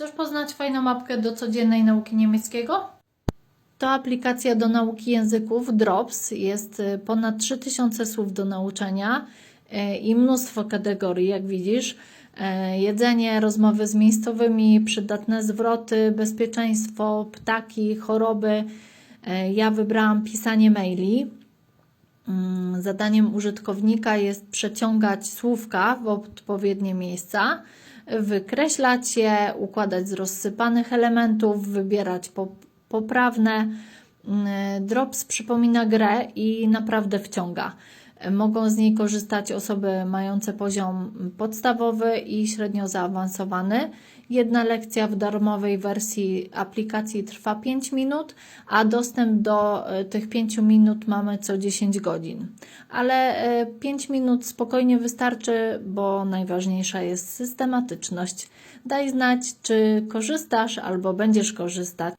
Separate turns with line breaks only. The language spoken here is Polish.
Chcesz poznać fajną mapkę do codziennej nauki niemieckiego? To aplikacja do nauki języków Drops. Jest y, ponad 3000 słów do nauczenia y, i mnóstwo kategorii, jak widzisz. E, Jedzenie, rozmowy z miejscowymi, przydatne zwroty, bezpieczeństwo, ptaki, choroby. Ja wybrałam pisanie maili. Mm, Zadaniem użytkownika jest przeciągać słówka w odpowiednie miejsca, wykreślać je, układać z rozsypanych elementów, wybierać po, poprawne. Mm, Drops przypomina grę i naprawdę wciąga. Mogą z niej korzystać osoby mające poziom podstawowy i średnio zaawansowany. Jedna lekcja w darmowej wersji aplikacji trwa 5 minut, a dostęp do e, tych 5 minut mamy co 10 godzin. Ale e, 5 minut spokojnie wystarczy, bo najważniejsza jest systematyczność. Daj znać, czy korzystasz albo będziesz korzystać.